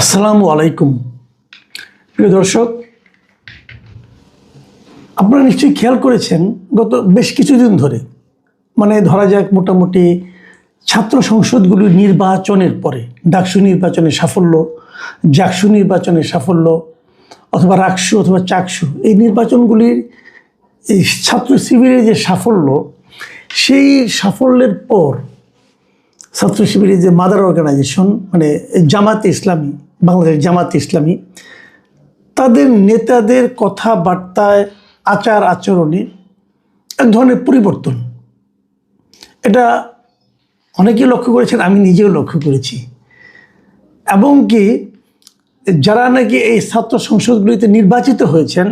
আসসালামু আলাইকুম। প্রিয় দর্শক, আপনারা নিশ্চয়ই খেয়াল করেছেন, গত বেশ কিছুদিন ধরে মানে ধরা যাক মোটামুটি ছাত্র সংসদগুলির নির্বাচনের পরে, ডাকসু নির্বাচনের সাফল্য, জাকসু নির্বাচনের সাফল্য, অথবা রাকসু অথবা চাকসু, এই নির্বাচনগুলির এই ছাত্র শিবিরের যে সাফল্য, সেই সাফল্যের পর ছাত্র শিবিরের যে মাদার অর্গানাইজেশন মানে জামাতে ইসলামী বাংলাদেশ জামাতে ইসলামী, তাদের নেতাদের কথাবার্তায়, আচার আচরণে এক ধরনের পরিবর্তন। এটা অনেকেই লক্ষ্য করেছেন, আমি নিজেও লক্ষ্য করেছি। এবং কি, যারা নাকি এই ছাত্র সংসদগুলিতে নির্বাচিত হয়েছেন,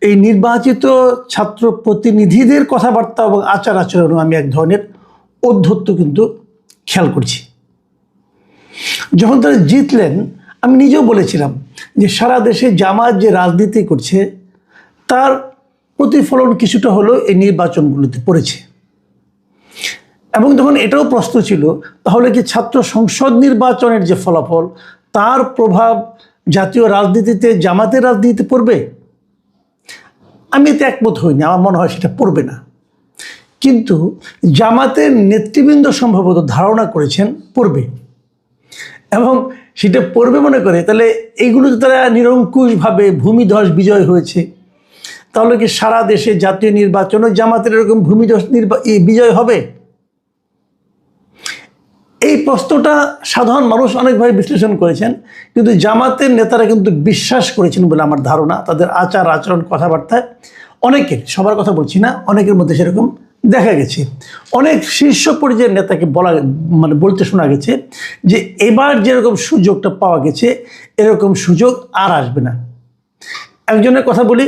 এই নির্বাচিত ছাত্র প্রতিনিধিদের কথাবার্তা এবং আচার আচরণও আমি এক ধরনের অধ্যত্ত কিন্তু খেয়াল করছি। যখন তারা জিতলেন, আমি নিজেও বলেছিলাম যে সারা দেশে জামাত যে রাজনীতি করছে, তার প্রতিফলন কিছুটা হলেও এই নির্বাচনগুলোতে পড়েছে। এবং যখন এটাও প্রশ্ন ছিল, তাহলে কি ছাত্র সংসদ নির্বাচনের যে ফলাফল, তার প্রভাব জাতীয় রাজনীতিতে জামাতের রাজনীতিতে পড়বে? আমি এতে একমত হইনি, আমার মনে হয় সেটা পড়বে না। কিন্তু জামাতের নেতৃবৃন্দ সম্ভবত ধারণা করেছেন পড়বে। এবং সেটা পড়বে মনে করে, তাহলে এইগুলোতে তারা নিরঙ্কুশভাবে ভূমিধস বিজয় হয়েছে। তাহলে কি সারা দেশে জাতীয় নির্বাচনে জামাতের এরকম ভূমিধস বিজয় হবে? এই প্রশ্নটা সাধারণ মানুষ অনেকভাবে বিশ্লেষণ করেছেন, কিন্তু জামাতের নেতারা কিন্তু বিশ্বাস করেছেন বলে আমার ধারণা, তাদের আচার আচরণ কথাবার্তায় অনেকের, সবার কথা বলছি না, অনেকের মধ্যে সেরকম দেখা গেছে। অনেক শীর্ষ পর্যায়ের নেতাকে বলা মানে বলতে শোনা গেছে যে এবার যেরকম সুযোগটা পাওয়া গেছে, এরকম সুযোগ আর আসবে না। একজনের কথা বলি,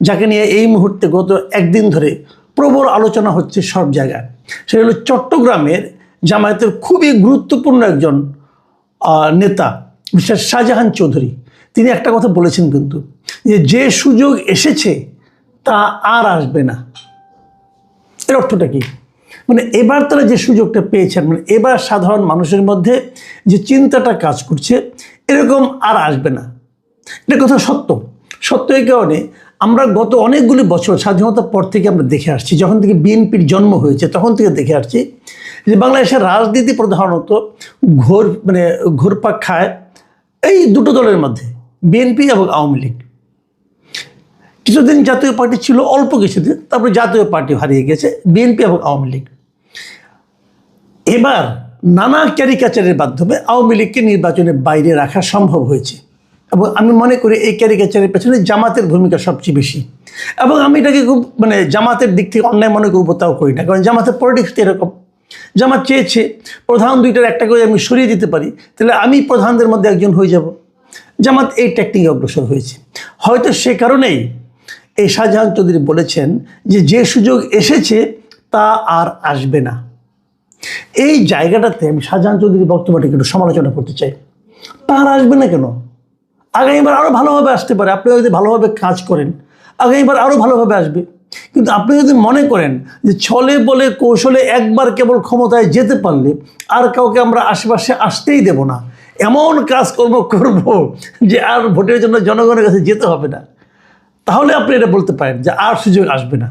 যাকে নিয়ে এই মুহূর্তে গত একদিন ধরে প্রবল আলোচনা হচ্ছে সব জায়গায়। সে হলো চট্টগ্রামের জামায়াতের খুবই গুরুত্বপূর্ণ একজন নেতা, মিস্টার শাহজাহান চৌধুরী। তিনি একটা কথা বলেছেন কিন্তু, যে যে সুযোগ এসেছে তা আর আসবে না। এর অর্থটা কি? মানে এবার তারা যে সুযোগটা পেয়েছেন মানে এবার সাধারণ মানুষের মধ্যে যে চিন্তাটা কাজ করছে, এরকম আর আসবে না। এটা কথা সত্য। সত্য এই কারণে আমরা গত অনেকগুলি বছর, স্বাধীনতার পর থেকে আমরা দেখে আসছি, যখন থেকে বিএনপির জন্ম হয়েছে, তখন থেকে দেখে আসছি যে বাংলাদেশের রাজনীতি প্রধানত ঘোর মানে ঘোরপাক খায় এই দুটো দলের মধ্যে, বিএনপি এবং আওয়ামী লীগ। কিছুদিন জাতীয় পার্টি ছিল, অল্প কিছুদিন, তারপরে জাতীয় পার্টি হারিয়ে গেছে, বিএনপি এবং আওয়ামী লীগ। এবার নানা ক্যারিকাচারের মাধ্যমে আওয়ামী লীগকে নির্বাচনের বাইরে রাখা সম্ভব হয়েছে। এবং আমি মনে করি এই ক্যারিকাচারের পেছনে জামাতের ভূমিকা সবচেয়ে বেশি। এবং আমি এটাকে খুব মানে জামাতের দিক থেকে অন্যায় মনে করব তাও করি না। কারণ জামাতের পলিটিক্স এরকম। জামাত চেয়েছে, প্রধান দুইটার একটা করে আমি সরিয়ে দিতে পারি, তাহলে আমি প্রধানদের মধ্যে একজন হয়ে যাব। জামাত এই টেকনিকে অগ্রসর হয়েছে। হয়তো সে কারণেই এই শাহজাহান চৌধুরী বলেছেন যে যে সুযোগ এসেছে তা আর আসবে না। এই জায়গাটাতে আমি শাহজাহান চৌধুরীর বক্তব্যটাকে একটু সমালোচনা করতে চাই। তার আসবে না কেন? আগামীবার আরও ভালোভাবে আসতে পারে। আপনি যদি ভালোভাবে কাজ করেন, আগামীবার আরও ভালোভাবে আসবে। কিন্তু আপনি যদি মনে করেন যে, ছলে বলে কৌশলে একবার কেবল ক্ষমতায় যেতে পারলে আর কাউকে আমরা আশেপাশে আসতেই দেব না। এমন কাজকর্ম করব যে, আর ভোটের জন্য জনগণের কাছে যেতে হবে না। তাহলে আপনি এটা বলতে পারেন যে আর সুযোগ আসবে না।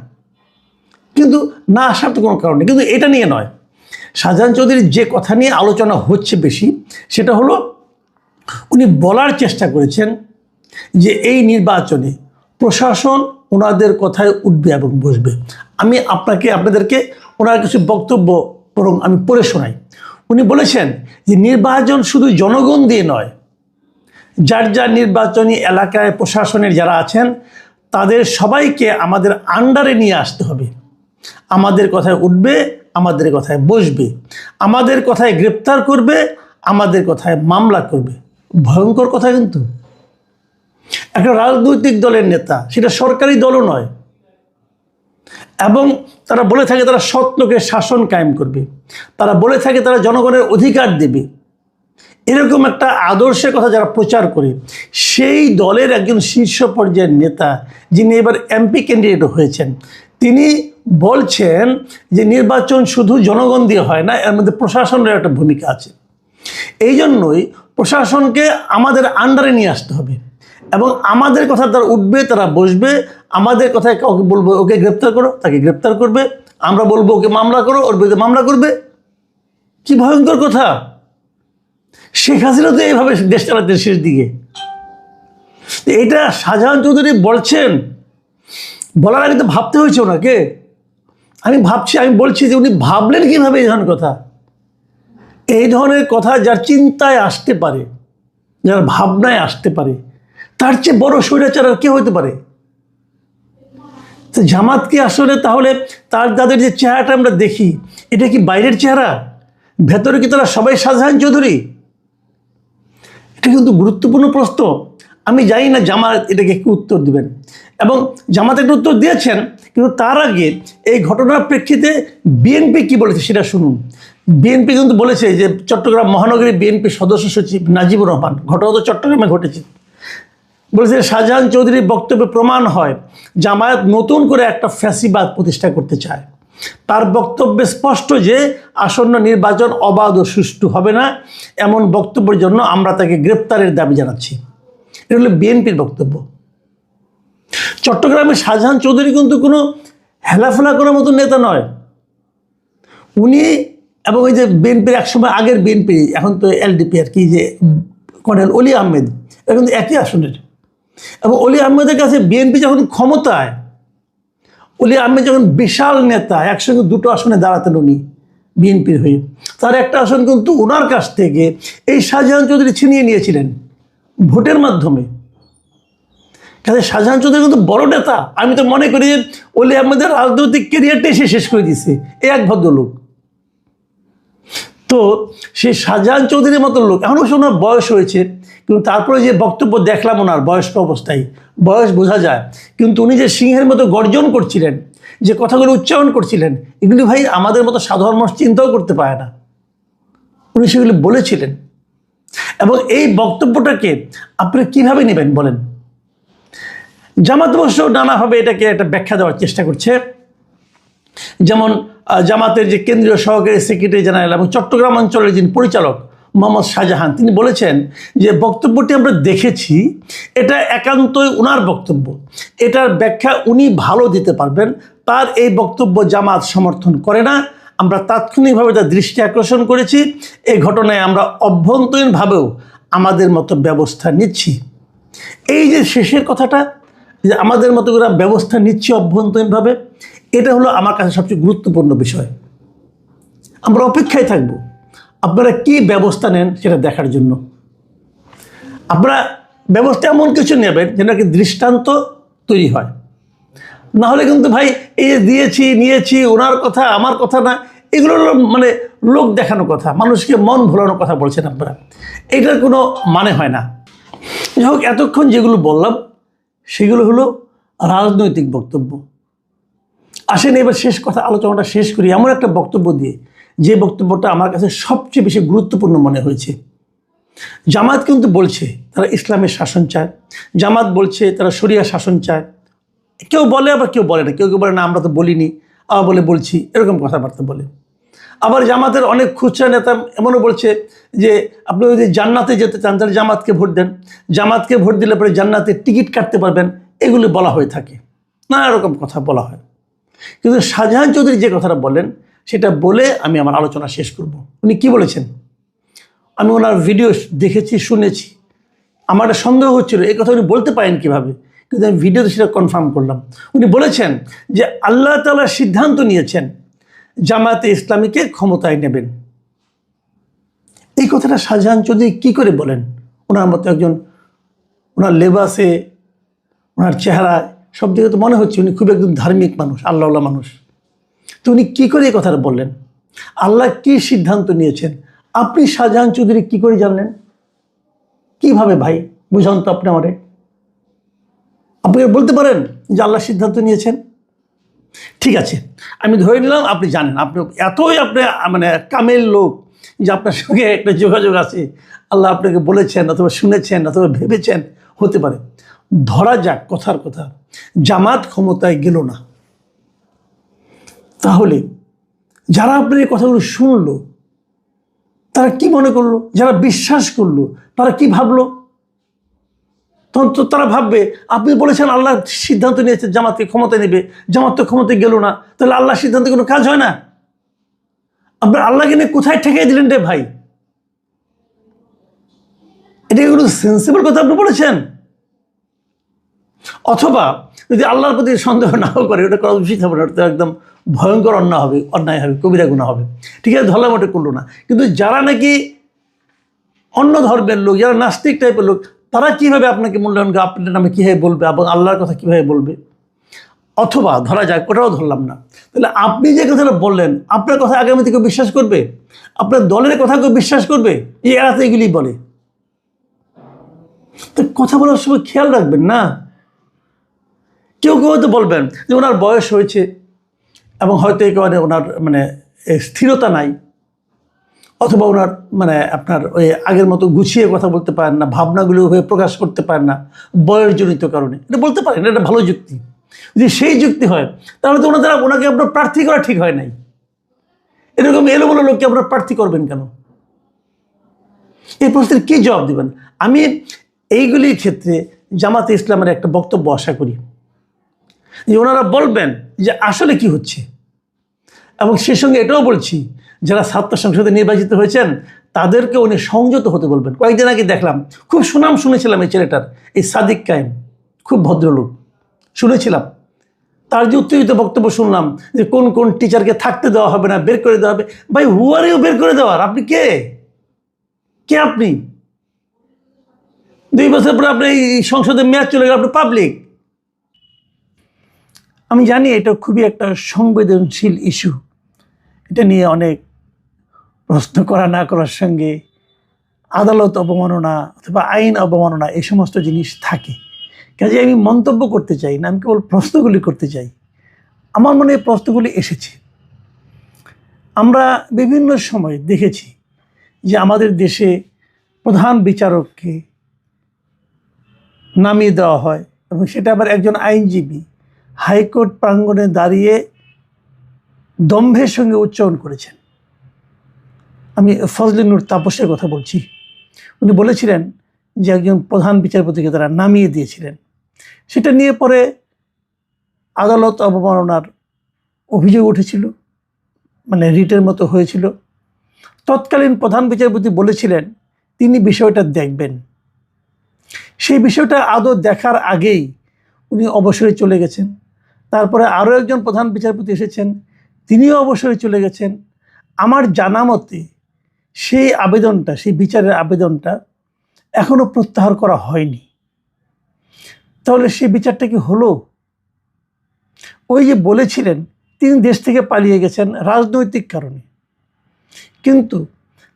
কিন্তু না আসার তো কোনো কারণ নেই। কিন্তু এটা নিয়ে নয়। শাহজাহান চৌধুরীর যে কথা নিয়ে আলোচনা হচ্ছে বেশি, সেটা হলো উনি বলার চেষ্টা করেছেন যে এই নির্বাচনে প্রশাসন ওনাদের কথায় উঠবে এবং বসবে। আমি আপনাকে, আপনাদেরকে ওনার কিছু বক্তব্য বরং আমি পড়ে শোনাই। উনি বলেছেন যে নির্বাচন শুধু জনগণ দিয়ে নয়, যার যার নির্বাচনী এলাকায় প্রশাসনের যারা আছেন তাদের সবাইকে আমাদের আন্ডারে নিয়ে আসতে হবে। আমাদের কথায় উঠবে, আমাদের কথায় বসবে। আমাদের কথায় গ্রেপ্তার করবে, আমাদের কথায় মামলা করবে। ভয়ঙ্কর কথা কিন্তু। একটা রাজনৈতিক দলের নেতা, সেটা সরকারি দলও নয়। এবং তারা বলে থাকে তারা লোকের শাসন কায়েম করবে। তারা বলে থাকে তারা জনগণের অধিকার দেবে। এরকম একটা আদর্শের কথা যারা প্রচার করে, সেই দলের একজন শীর্ষ পর্যায়ের নেতা যিনি এবার এমপি ক্যান্ডিডেট হয়েছেন, তিনি বলছেন যে নির্বাচন শুধু জনগণ দিয়ে হয় না, এর মধ্যে প্রশাসনের একটা ভূমিকা আছে। এই জন্যই প্রশাসনকে আমাদের আন্ডারে নিয়ে আসতে হবে এবং আমাদের কথা তারা উঠবে, তারা বসবে, আমাদের কথায় কাউকে বলব, ওকে গ্রেপ্তার করো, তাকে গ্রেপ্তার করবে, আমরা বলব ওকে মামলা করো, ওর বিরুদ্ধে মামলা করবে। কি ভয়ঙ্কর কথা! শেখ হাসিনা তো এইভাবে দেশ চালাতে শেষ দিকে। এটা শাহজাহান চৌধুরী বলছেন। বলার আগে তো ভাবতে হয়েছে ওনাকে। আমি ভাবছি, আমি বলছি যে উনি ভাবলেন কীভাবে এই ধরনের কথা? এই ধরনের কথা যার চিন্তায় আসতে পারে, যার ভাবনায় আসতে পারে, তার চেয়ে বড় স্বৈরাচার আর কে হতে পারে? তো জামাতকে আসলে তাহলে তার, তাদের যে চেহারাটা আমরা দেখি, এটা কি বাইরের চেহারা? ভেতরে কি তারা সবাই শাহজাহান চৌধুরী? এটা কিন্তু গুরুত্বপূর্ণ প্রশ্ন। আমি জানি না জামাত এটাকে কি উত্তর দিবেন। এবং জামাত একটা উত্তর দিয়েছেন, কিন্তু তার আগে এই ঘটনার প্রেক্ষিতে বিএনপি কি বলেছে সেটা শুনুন। বিএনপি কিন্তু বলেছে যে চট্টগ্রাম মহানগরী বিএনপি সদস্য সচিব নাজিবুর রহমান ঘটনা তো চট্টগ্রামে ঘটেছে। বলেছে শাহজাহান চৌধুরীর বক্তব্যে প্রমাণ হয়, জামায়াত নতুন করে একটা ফ্যাসিবাদ প্রতিষ্ঠা করতে চায়। তার বক্তব্যে স্পষ্ট যে আসন্ন নির্বাচন অবাধ ও সুষ্ঠু হবে না এমন বক্তব্যের জন্য আমরা তাকে গ্রেপ্তারের দাবি জানাচ্ছি। এটা হলো বিএনপির বক্তব্য। চট্টগ্রামের শাহজাহান চৌধুরী কিন্তু কোনো হেলাফেলা করার মতো নেতা নয়। উনি এবং ওই যে বিএনপির একসময় আগের বিএনপি, এখন তো এলডিপি আর কি, যে কর্নেল অলি আহমেদ এটা কিন্তু একই আসনের। এবং অলি আহমেদের কাছে বিএনপি যখন ক্ষমতায় অলি আহমেদ যখন বিশাল নেতা, একসঙ্গে দুটো আসনে দাঁড়াতেন উনি, বিএনপির হয়ে। তার একটা আসন কিন্তু ওনার কাছ থেকে এই শাহজাহান চৌধুরী ছিনিয়ে নিয়েছিলেন ভোটের মাধ্যমে। কাজে শাহজাহান চৌধুরী কিন্তু বড় নেতা। আমি তো মনে করি যে অলি আহমেদের রাজনৈতিক কেরিয়ারটাই সে শেষ করে দিছে এ এক ভদ্রলোক। তো সেই শাহজাহান চৌধুরীর মতো লোক, এখন অবশ্য ওনার বয়স হয়েছে কিন্তু তারপরে যে বক্তব্য দেখলাম ওনার, বয়স্ক অবস্থায়, বয়স বোঝা যায়। কিন্তু উনি যে সিংহের মতো গর্জন করছিলেন, যে কথাগুলো উচ্চারণ করছিলেন, এগুলি ভাই আমাদের মতো সাধারণ মানুষ চিন্তাও করতে পারে না। উনি সেগুলি বলেছিলেন। এবং এই বক্তব্যটাকে আপনি কীভাবে নেবেন বলেন? জামাত অবশ্য নানাভাবে এটাকে একটা ব্যাখ্যা দেওয়ার চেষ্টা করছে। যেমন জামাতের যে কেন্দ্রীয় সহকারী সেক্রেটারি জেনারেল এবং চট্টগ্রাম অঞ্চলের যিনি পরিচালক মোহাম্মদ শাহজাহান। তিনি বলেছেন যে বক্তব্যটি আমরা দেখেছি, এটা একান্তই ওনার বক্তব্য। এটার ব্যাখ্যা উনি ভালো দিতে পারবেন। তার এই বক্তব্য জামাত সমর্থন করে না। আমরা তাৎক্ষণিকভাবে তার দৃষ্টি আকর্ষণ করেছি। এই ঘটনায় আমরা অভ্যন্তরীণভাবেও আমাদের মতো ব্যবস্থা নিচ্ছি। এই যে শেষের কথাটা, যে আমাদের মতো করে ব্যবস্থা নিচ্ছি অভ্যন্তরীণভাবে, এটা হলো আমার কাছে সবচেয়ে গুরুত্বপূর্ণ বিষয়। আমরা অপেক্ষায় থাকব। আপনারা কি ব্যবস্থা নেন সেটা দেখার জন্য? আপনারা ব্যবস্থা এমন কিছু নেবেন যেন কি দৃষ্টান্ত তৈরি হয়। না হলে কিন্তু ভাই, এই যে দিয়েছি, নিয়েছি, ওনার কথা, আমার কথা না, এগুলো মানে লোক দেখানো কথা, মানুষকে মন ভোলানোর কথা বলছেন আপনারা। এটার কোনো মানে হয় না। যাই হোক, এতক্ষণ যেগুলো বললাম, সেগুলো হলো রাজনৈতিক বক্তব্য। আসেন, এবার শেষ কথা, আলোচনাটা শেষ করি। এমন একটা বক্তব্য দিয়ে যে বক্তব্যটা আমার কাছে সবচেয়ে বেশি গুরুত্বপূর্ণ মনে হয়েছে। জামাত কিন্তু বলছে তারা ইসলামের শাসন চায়। জামাত বলছে তারা শরিয়া শাসন চায়। কেউ বলে, আবার কেউ বলে না। কেউ কেউ বলে, না, আমরা তো বলিনি। আবার বলে, বলছি। এরকম কথাবার্তা বলে। আবার জামাতের অনেক খুচরা নেতা এমনও বলছে যে, আপনি যদি জান্নাতে যেতে চান, তাহলে জামাতকে ভোট দেন। জামাতকে ভোট দিলে পরে জান্নাতের টিকিট কাটতে পারবেন, এগুলি বলা হয়ে থাকে। নানা রকম কথা বলা হয়। কিন্তু শাহজাহান চৌধুরী যে কথাটা বলেন সেটা বলে আমি আমার আলোচনা শেষ করব। উনি কি বলেছেন? আমি ওনার ভিডিও দেখেছি, শুনেছি। আমার একটা সন্দেহ হচ্ছিল, এই কথা উনি বলতে পারেন কীভাবে? কিন্তু আমি ভিডিওতে সেটা কনফার্ম করলাম। উনি বলেছেন যে আল্লাহ তালা সিদ্ধান্ত নিয়েছেন, জামায়াতে ইসলামীকে ক্ষমতায় নেবেন। এই কথাটা শাহজাহান চৌধুরী কী করে বলেন? ওনার মতো একজন, ওনার লেবাসে, ওনার চেহারায় সব দিকে তো মনে হচ্ছে উনি খুব একজন ধার্মিক মানুষ, আল্লাহওয়ালা মানুষ। তো উনি কী করে এই কথাটা বললেন? আল্লাহ কি সিদ্ধান্ত নিয়েছেন? আপনি শাহজাহান চৌধুরী কী করে জানলেন? কীভাবে ভাই? বুঝান তো আপনি আমারে। আপনি বলতে পারেন যে আল্লাহ সিদ্ধান্ত নিয়েছেন? ঠিক আছে, আমি ধরে নিলাম আপনি জানেন। আপনি এতই আপনি মানে কামেল লোক যে আপনার সঙ্গে একটা যোগাযোগ আছে। আল্লাহ আপনাকে বলেছেন অথবা শুনেছেন অথবা ভেবেছেন, হতে পারে। ধরা যাক কথার কথা, জামাত ক্ষমতায় গেল না। তাহলে যারা আপনার এই কথাগুলো শুনলো, তারা কি মনে করল? যারা বিশ্বাস করল, তারা কি ভাবলো? তখন তো তারা ভাববে, আপনি বলেছেন আল্লাহ সিদ্ধান্ত নিয়েছে, জামাতকে ক্ষমতা নেবে, জামাত তো ক্ষমতায় গেল না, তাহলে আল্লাহ সিদ্ধান্তে কোনো কাজ হয় না? আপনার আল্লাহকে নিয়ে কোথায় ঠেকাই দিলেন রে ভাই? এটা কোনো সেন্সিবল কথা আপনি বলেছেন? অথবা যদি আল্লাহর প্রতি সন্দেহ নাও করে, ওটা করা উচিত হবে না একদম ভয়ঙ্কর অন্যায় হবে অন্যায় হবে কবিরা গুণা হবে। ঠিক আছে, ধরলাম ওটা করল না। কিন্তু যারা নাকি অন্য ধর্মের লোক, যারা নাস্তিক টাইপের লোক, তারা কীভাবে আপনাকে মূল্যায়ন আপনার নামে কীভাবে বলবে, এবং আল্লাহর কথা কীভাবে বলবে? অথবা ধরা যাক, ওটাও ধরলাম না। তাহলে আপনি যে কথাটা বললেন, আপনার কথা আগামী থেকে বিশ্বাস করবে? আপনার দলের কথা কেউ বিশ্বাস করবে? এই তো এগুলি বলে। তো কথা বলার সময় খেয়াল রাখবেন না। কেউ কেউ হয়তো বলবেন যে ওনার বয়স হয়েছে এবং হয়তো একেবারে ওনার মানে স্থিরতা নাই, অথবা ওনার মানে আপনার ওই আগের মতো গুছিয়ে কথা বলতে পারেন না, ভাবনাগুলো হয়ে প্রকাশ করতে পারেন না, বয়সজনিত কারণে। এটা বলতে পারেন, এটা ভালো যুক্তি। যদি সেই যুক্তি হয়, তাহলে তো ওনাদের ওনাকে আপনার প্রার্থী করা ঠিক হয় নাই। এরকম এলোমেলো লোককে আপনার প্রার্থী করবেন কেন? এই প্রশ্নের কী জবাব দেবেন? আমি এইগুলির ক্ষেত্রে জামাতে ইসলামের একটা বক্তব্য আশা করি। যে ওনারা বলবেন যে আসলে কি হচ্ছে। এবং সে সঙ্গে এটাও বলছি, যারা ছাত্র সংসদে নির্বাচিত হয়েছেন, তাদেরকে উনি সংযত হতে বলবেন। কয়েকদিন আগে দেখলাম, খুব সুনাম শুনেছিলাম এই ছেলেটার, এই সাদিক কায়েম, খুব ভদ্রলোক। শুনেছিলাম। তার যে উত্তেজিত বক্তব্য শুনলাম, যে কোন কোন টিচারকে থাকতে দেওয়া হবে না, বের করে দেওয়া হবে, ভাই হুয়ারেও বের করে দেওয়ার? আপনি কে? কে আপনি? দুই বছর পরে আপনি এই সংসদে মেয়াদ চলে গেল আপনি পাবলিক আমি জানি এটা খুবই একটা সংবেদনশীল ইস্যু এটা নিয়ে অনেক প্রশ্ন করা না করার সঙ্গে আদালত অবমাননা অথবা আইন অবমাননা এই সমস্ত জিনিস থাকে। কাজে আমি মন্তব্য করতে চাই না, আমি কেবল প্রশ্নগুলি করতে চাই। আমার মনে প্রশ্নগুলি এসেছে। আমরা বিভিন্ন সময় দেখেছি যে আমাদের দেশে প্রধান বিচারককে নামিয়ে দেওয়া হয় এবং সেটা আবার একজন আইনজীবী হাইকোর্ট প্রাঙ্গণে দাঁড়িয়ে দম্ভের সঙ্গে উচ্চারণ করেছেন। আমি ফজলে নূর তাপসের কথা বলছি। উনি বলেছিলেন যে একজন প্রধান বিচারপতিকে তারা নামিয়ে দিয়েছিলেন। সেটা নিয়ে পরে আদালত অবমাননার অভিযোগ উঠেছিল মানে রিটের মতো হয়েছিল। তৎকালীন প্রধান বিচারপতি বলেছিলেন, তিনি বিষয়টা দেখবেন। সেই বিষয়টা আদৌ দেখার আগেই উনি অবসরে চলে গেছেন। তারপরে আরও একজন প্রধান বিচারপতি এসেছেন, তিনিও অবসরে চলে গেছেন। আমার জানা মতে সেই আবেদনটা, সেই বিচারের আবেদনটা এখনও প্রত্যাহার করা হয়নি। তাহলে সেই বিচারটা কি হলো? ওই যে বলেছিলেন, তিনি দেশ থেকে পালিয়ে গেছেন রাজনৈতিক কারণে। কিন্তু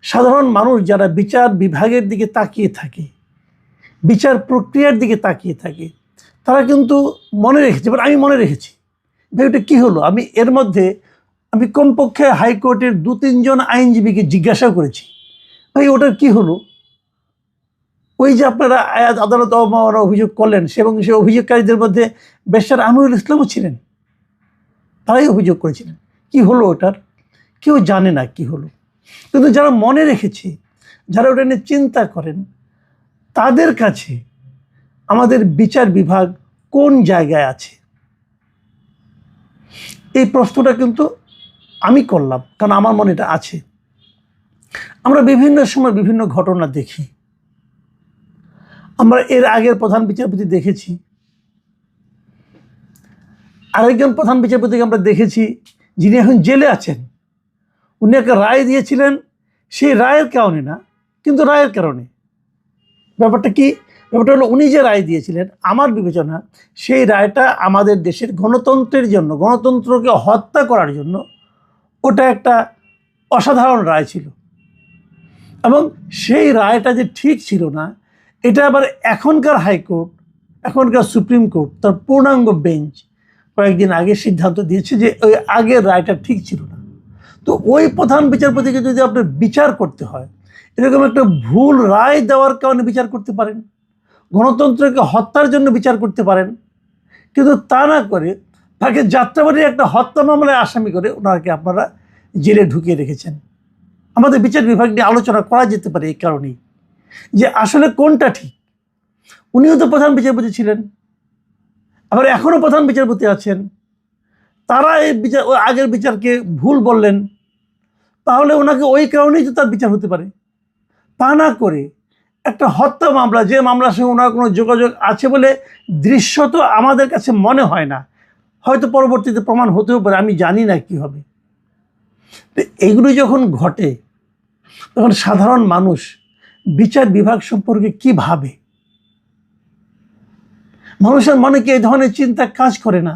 সাধারণ মানুষ যারা বিচার বিভাগের দিকে তাকিয়ে থাকে, বিচার প্রক্রিয়ার দিকে তাকিয়ে থাকে তারা কিন্তু মনে রেখেছে, এবার আমি মনে রেখেছি। ওটা কী হলো? আমি এর মধ্যে, আমি কমপক্ষে হাইকোর্টের দু তিনজন আইনজীবীকে জিজ্ঞাসাও করেছি। ভাই, ওটার কি হলো? ওই যে আপনারা আয়াত আদালত অবমাননা অভিযোগ করলেন সে এবং সে অভিযোগকারীদের মধ্যে বেশার আমিরুল ইসলামও ছিলেন। তারাই অভিযোগ করেছিলেন। কি হলো ওটার? কেউ জানে না কি হলো। কিন্তু যারা মনে রেখেছে, যারা ওটা নিয়ে চিন্তা করেন, তাদের কাছে আমাদের বিচার বিভাগ কোন জায়গায় আছে? এই প্রশ্নটা কিন্তু আমি করলাম, কারণ আমার মনে এটা আছে। আমরা বিভিন্ন সময় বিভিন্ন ঘটনা দেখি। আমরা এর আগের প্রধান বিচারপতি দেখেছি। আরেকজন প্রধান বিচারপতিকে আমরা দেখেছি, যিনি এখন জেলে আছেন। উনি একটা রায় দিয়েছিলেন, সেই রায়ের কারণে না, কিন্তু রায়ের কারণে। ব্যাপারটা কি? ব্যাপারটা হলো উনি যে রায় দিয়েছিলেন, আমার বিবেচনা সেই রায়টা আমাদের দেশের গণতন্ত্রের জন্য, গণতন্ত্রকে হত্যা করার জন্য ওটা একটা অসাধারণ রায় ছিল। এবং সেই রায়টা যে ঠিক ছিল না, এটা আবার এখনকার হাইকোর্ট, এখনকার সুপ্রিম কোর্ট, তার পূর্ণাঙ্গ বেঞ্চ কয়েকদিন আগে সিদ্ধান্ত দিয়েছে যে ওই আগের রায়টা ঠিক ছিল না। তো ওই প্রধান বিচারপতিকে যদি আপনার বিচার করতে হয়, এরকম একটা ভুল রায় দেওয়ার কারণে বিচার করতে পারেন? গণতন্ত্রকে হত্যার জন্য বিচার করতে পারেন, কিন্তু তা না করে তাকে যাত্রাবাড়ির একটা হত্যা মামলায় আসামি করে ওনাকে আপনারা জেলে ঢুকিয়ে রেখেছেন। আমাদের বিচার বিভাগ নিয়ে আলোচনা করা যেতে পারে এই কারণেই যে আসলে কোনটা ঠিক। উনিও তো প্রধান বিচারপতি ছিলেন, আবার এখনও প্রধান বিচারপতি আছেন। তারা এই বিচার আগের বিচারকে ভুল বললেন, তাহলে ওনাকে ওই কারণেই তো তার বিচার হতে পারে। তা না করে একটা হত্যা মামলা, যে মামলার সঙ্গে ওনার কোনো যোগাযোগ আছে বলে দৃশ্যত আমাদের কাছে মনে হয় না। হয়তো পরবর্তীতে প্রমাণ হতেও পারে, আমি জানি না কি হবে। তো এইগুলো যখন ঘটে, তখন সাধারণ মানুষ বিচার বিভাগ সম্পর্কে কি ভাবে? মানুষের মনে কি এই ধরনের চিন্তা কাজ করে না?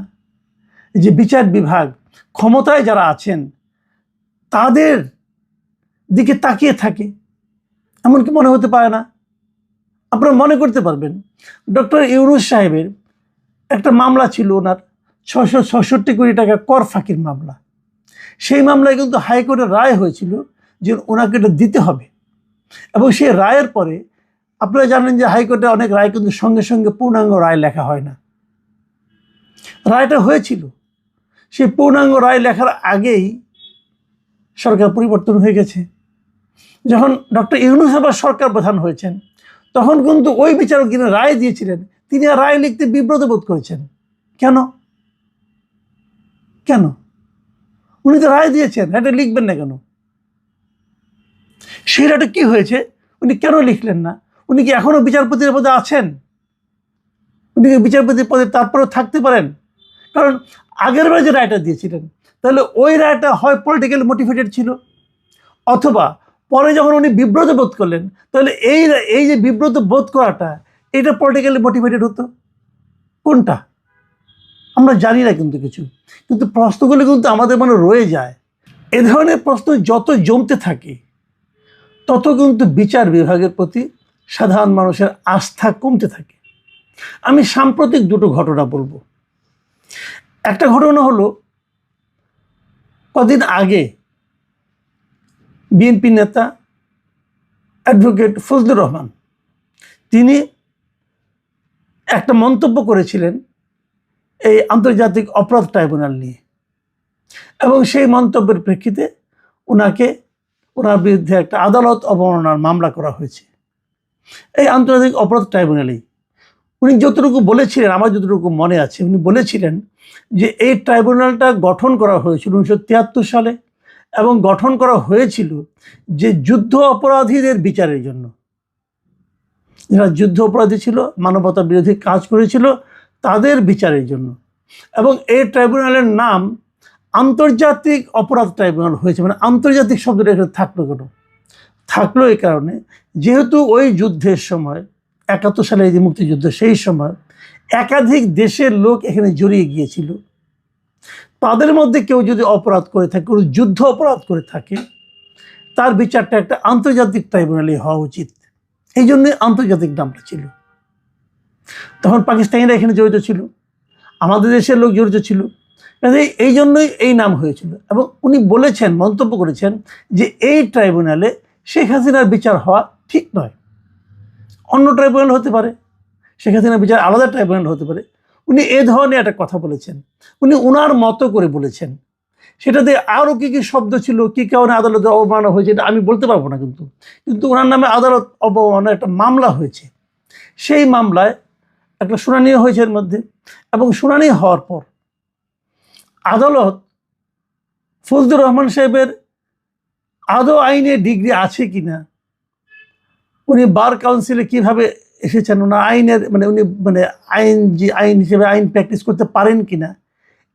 যে বিচার বিভাগ ক্ষমতায় যারা আছেন, তাদের দিকে তাকিয়ে থাকে, এমনকি মনে হতে পারে না আপনারা মনে করতে পারবেন, ডক্টর ইউনুস সাহেবের একটা মামলা ছিল ওনার ছশো ছষট্টি কোটি টাকা কর ফাঁকির মামলা। সেই মামলায় কিন্তু হাইকোর্টের রায় হয়েছিল যে ওনাকে এটা দিতে হবে। এবং সেই রায়ের পরে আপনারা জানেন যে হাইকোর্টে অনেক রায় কিন্তু সঙ্গে সঙ্গে পূর্ণাঙ্গ রায় লেখা হয় না। রায়টা হয়েছিল। সেই পূর্ণাঙ্গ রায় লেখার আগেই সরকার পরিবর্তন হয়ে গেছে। যখন ডক্টর ইউনুস আবার সরকার প্রধান হয়েছেন তখন কিন্তু ওই বিচারক যিনি রায় দিয়েছিলেন, তিনি আর রায় লিখতে বিব্রত বোধ করেছেন। কেন? কেন? উনি তো রায় দিয়েছেন এটা লিখবেন না কেন? সেই রায়টা কি হয়েছে? উনি কেন লিখলেন না? উনি কি এখনও বিচারপতির পদে আছেন? উনি কি বিচারপতির পদে তারপরেও থাকতে পারেন? কারণ আগের যে রায়টা দিয়েছিলেন, তাহলে ওই রায়টা হয় পলিটিক্যাল মোটিভেটেড ছিল, অথবা পরে যখন উনি বিব্রত বোধ করলেন, তাহলে এই এই যে বিব্রত বোধ করাটা, এটা পলিটিক্যালি মোটিভেটেড হতো? কোনটা? আমরা জানি না কিন্তু কিছু। কিন্তু প্রশ্নগুলো কিন্তু আমাদের মনে রয়ে যায়। এ ধরনের প্রশ্ন যত জমতে থাকে, তত কিন্তু বিচার বিভাগের প্রতি সাধারণ মানুষের আস্থা কমতে থাকে। আমি সাম্প্রতিক দুটো ঘটনা বলব। একটা ঘটনা হলো, কদিন আগে বিএনপি নেতা অ্যাডভোকেট ফজলুর রহমান। তিনি একটা মন্তব্য করেছিলেন এই আন্তর্জাতিক অপরাধ ট্রাইব্যুনাল নিয়ে। এবং সেই মন্তব্যের প্রেক্ষিতে ওনাকে ওনার বিরুদ্ধে একটা আদালত অবমাননার মামলা করা হয়েছে। এই আন্তর্জাতিক অপরাধ ট্রাইব্যুনালেই উনি যতটুকু বলেছিলেন, আমার যতটুকু মনে আছে, উনি বলেছিলেন যে এই ট্রাইব্যুনালটা গঠন করা হয়েছিল উনিশশো তিয়াত্তর সালে। এবং গঠন করা হয়েছিল যে যুদ্ধ অপরাধীদের বিচারের জন্য। যারা যুদ্ধ অপরাধী ছিল, মানবতা বিরোধী কাজ করেছিল, তাদের বিচারের জন্য। এবং এই ট্রাইব্যুনালের নাম আন্তর্জাতিক অপরাধ ট্রাইব্যুনাল হয়েছে। মানে আন্তর্জাতিক শব্দটা এখানে থাকল কেন? থাকল এই কারণে যেহেতু ওই যুদ্ধের সময়, একাত্তর সালে এই মুক্তিযুদ্ধ, সেই সময় একাধিক দেশের লোক এখানে জড়িয়ে গিয়েছিল। তাদের মধ্যে কেউ যদি অপরাধ করে থাকে, কোনো যুদ্ধ অপরাধ করে থাকে, তার বিচারটা একটা আন্তর্জাতিক ট্রাইব্যুনালে হওয়া উচিত। এই জন্যই আন্তর্জাতিক নামটা ছিল। তখন পাকিস্তানিরা এখানে জড়িত ছিল, আমাদের দেশের লোক জড়িত ছিল। এই জন্যই এই নাম হয়েছিল এবং উনি বলেছেন, মন্তব্য করেছেন যে এই ট্রাইব্যুনালে শেখ হাসিনার বিচার হওয়া ঠিক নয়। অন্য ট্রাইব্যুনাল হতে পারে, শেখ হাসিনার বিচার আলাদা ট্রাইব্যুনাল হতে পারে উনি এ ধরনের একটা কথা বলেছেন। উনি ওনার মতো করে বলেছেন। সেটাতে আরও কী কী শব্দ ছিল, কী কারণে আদালতে অবমাননা হয়েছে এটা আমি বলতে পারব না কিন্তু। কিন্তু ওনার নামে আদালত অবমাননার একটা মামলা হয়েছে। সেই মামলায় একটা শুনানি হয়েছে এর মধ্যে এবং শুনানি হওয়ার পর আদালত ফজলুর রহমান সাহেবের আদৌ আইনে ডিগ্রি আছে কি না উনি বার কাউন্সিলে কীভাবে এসেছেন ওনার আইনের মানে উনি মানে আইন যে আইন হিসেবে আইন প্র্যাকটিস করতে পারেন কি না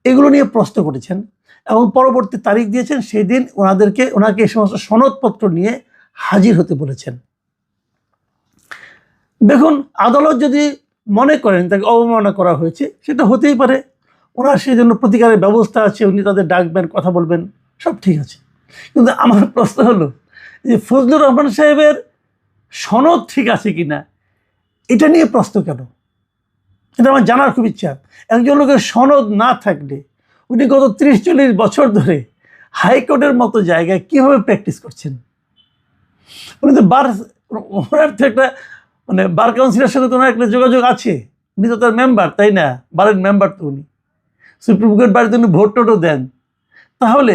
এগুলো নিয়ে প্রশ্ন করেছেন এবং পরবর্তী তারিখ দিয়েছেন সেই দিন ওনাদেরকে, ওনাকে এই সমস্ত সনদপত্র নিয়ে হাজির হতে বলেছেন। দেখুন, আদালত যদি মনে করেন, তাকে অবমাননা করা হয়েছে সেটা হতেই পারে। ওনার সেই জন্য প্রতিকারের ব্যবস্থা আছে, উনি তাদের ডাকবেন, কথা বলবেন, সব ঠিক আছে। কিন্তু আমার প্রশ্ন হলো যে, ফজলুর রহমান সাহেবের সনদ ঠিক আছে কি না এটা নিয়ে প্রশ্ন কেন? এটা আমার জানার খুব ইচ্ছা। একজন লোকের সনদ না থাকলে উনি গত ত্রিশ চল্লিশ বছর ধরে হাইকোর্টের মতো জায়গায় কীভাবে প্র্যাকটিস করছেন? উনি তো বার, ওনার তো একটা মানে বার কাউন্সিলের সঙ্গে তো ওনার একটা যোগাযোগ আছে। উনি তো তার মেম্বার তাই না? বারের মেম্বার তো উনি। সুপ্রিম কোর্ট বাড়িতে উনি ভোট টোটও দেন। তাহলে